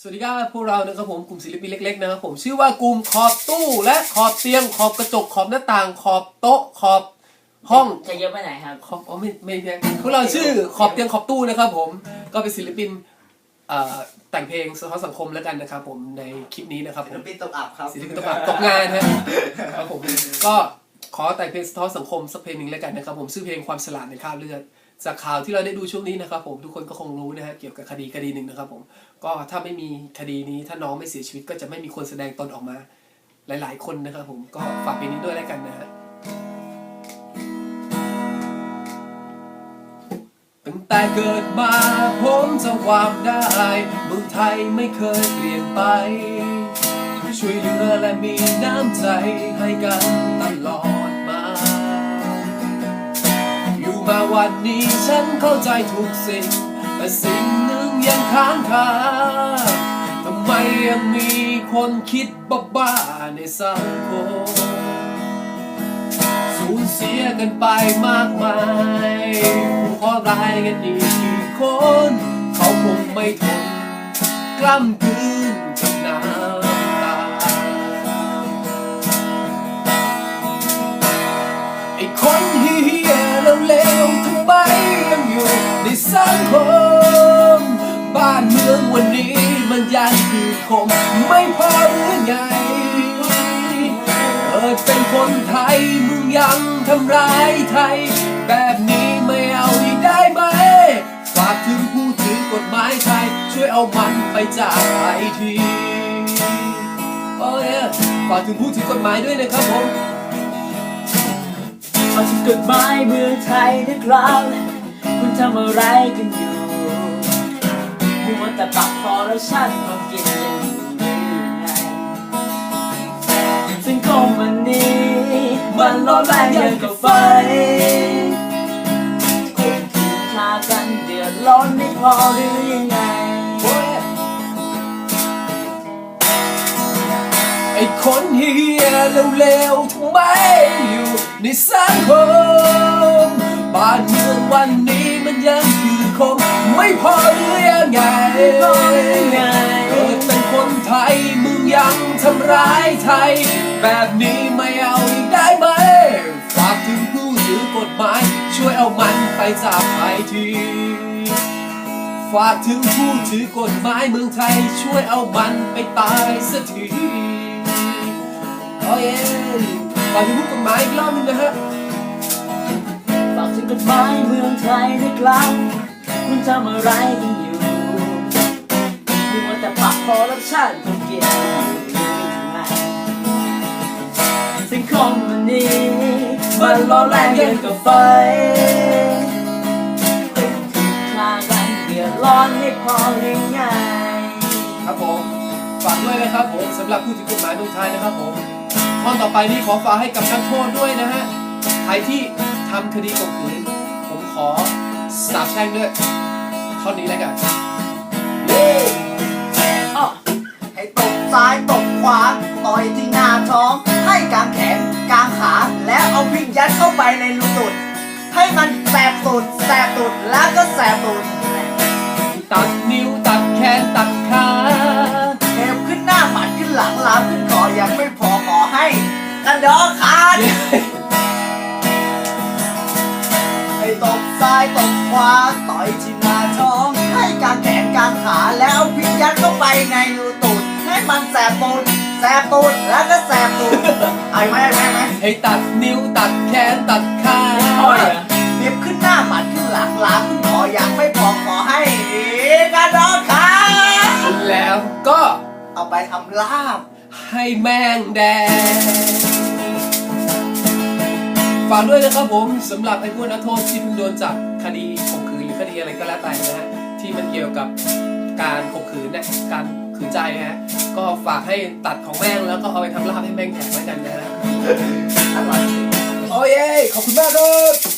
สวัสดีครับพวกเรานะครับผมกลุ่มศิลปินเล็กๆนะครับผมชื่อว่ากลุ่มขอบตู้และขอบเตียงขอบกระจกขอบหน้าต่างขอบโต๊ะขอบห้องจะเยอะไปไหนครับขอบอ๋อไม่ไม่ไม่พวกเราชื่อขอบเตียงขอบตู้นะครับผมก็เป็นศิลปินเอ่อแต่งเพลงสะท้อนสังคมแล้วกันนะครับผมในคลิปนี้นะครับผศิลมปินตกอับครับศิลปินตกอับตกงานฮะครับผมก็ขอแต่งเพลงสะท้อนสังคมสักเพลงหนึ่งแล้วกันนะครับผมชื่อเพลงความฉลาดในคราบเลือด จากข่าวที่เราได้ดูช่วงนี้นะครับผมทุกคนก็คงรู้นะฮะเกี่ยวกับคดีคดีหนึ่งนะครับผมก็ถ้าไม่มีคดีนี้ถ้าน้องไม่เสียชีวิตก็จะไม่มีคนแสดงตนออกมา หลาย ๆ คนนะครับผมก็ฝากเพลงนี้ด้วยแล้วกันนะฮะตั้งแต่เกิดมาผมจำความได้เมืองไทยไม่เคยเปลี่ยนไป ช่วยเหลือและมีน้ำใจให้กันตลอด วันนี้ฉันเข้าใจทุกสิ่ง แต่สิ่งหนึ่งยังค้างคาทำไมยังมีคนคิดบ้าๆในสังคมสูญเสียกันไปมากมายเพราะร้ายกันอีกกี่คน เขาคงไม่ทนกล้ำกลืนกับน้ำตาไอ้คน วันนี้มันยังคือคมไม่พอหรือไง เกิดเป็นคนไทยมึงยังทำร้ายไทย แบบนี้ไม่เอาอีกได้ไหม ฝากถึงผู้ถือกฎหมายไทย ช่วยเอามันไปจากไทยทีโอ้ยฝากถึงผู้ถือกฎหมายด้วยนะครับผมเอาถึงกฎหมายเมืองไทยนะครับ คุณทำอะไรกันอยู่ แต่ปักคอแล้วชั่นความกินยังไงสังคมวันนี้ มันร้อนแรงย่างกับไฟคนถูกฆ่ากันเดือดร้อนไม่พอหรือยังไง ไอ้คนเฮียเร็วๆทำไมอยู่ในสังคมบ้านเมืองวันนี้มันยัง คงไม่พอหรือยังไงเกิดเป็นคนไทยมึงยังทำร้ายไทย แบบนี้ไม่เอาอีกได้ไหม ฝากถึงผู้ถือกฎหมาย ช่วยเอามันไปจากไทยทีฝากถึงผู้ถือกฎหมายเมืองไทย ช่วยเอามันไปตายสักทีโอ้ยฝากถึงผู้กฎหมายอีกรอบหนึงนะฮะฝากถึงกฎหมายเมืองไทยนะครับ คุณทำอะไรกันอยู่มัวแต่ปักคอรับชันคนเกียดอยู่ยังไงสังคมวันนี้มันร้อนแรงยังกับไฟคนถูกฆ่ากันเดือดร้อนไม่พอหรือไงครับผมฝากด้วยนะครับผมสำหรับผู้ถือกฎหมายเมืองไทยนะครับผมข้อต่อไปนี้ขอฝากให้กับนักโทษด้วยนะฮะใครที่ทำคดีข่มขืนผมขอ สาบแช่งด้วยท่อนนี้แล้วกันอ้อให้ตบซ้ายตบขวาต่อยที่หน้าท้อง ให้กางแขนกางขา แล้วเอาพริกยัดเข้าไปในรูตุดให้มันแสบสุดแสบตุดแล้วก็แสบตุดตัดนิ้วตัดแขนตัดขาเก็บขึ้นหน้าปัดขึ้นหลังลามขึ้นคอยังไม่พอขอให้กระดอขาด ซ้ายตบขวาต่อยที่หน้าท้อง ให้กางแขนกางขาแล้วเอาพริกยัดเข้าไปในรูตุดให้มันแสบตุดแสบตุดแล้วก็แสบตุดไอ้ไหมไอ้ไหมไอ้ไหมให้ตัดนิ้วตัดแขนตัดขาอ้อยเหรอเก็บขึ้นหน้าปัดขึ้นหลังลามขึ้นคอยังไม่พอขอให้กระดอขาดแล้วก็เอาไปทำลาบให้แมงแดง ฝากด้วยนะครับผมสำหรับไอ้พวกนักโทษที่เพิ่งโดนจับคดีข่มขืนหรือคดีอะไรก็แล้วแต่นะฮะที่มันเกี่ยวกับการข่มขืนเนี่ยการขืนใจฮะก็ฝากให้ตัดของแม่งแล้วก็เอาไปทำลาบให้แม่งแดกไว้กันนะฮะอร่อยโอ้ยขอบคุณมากครับ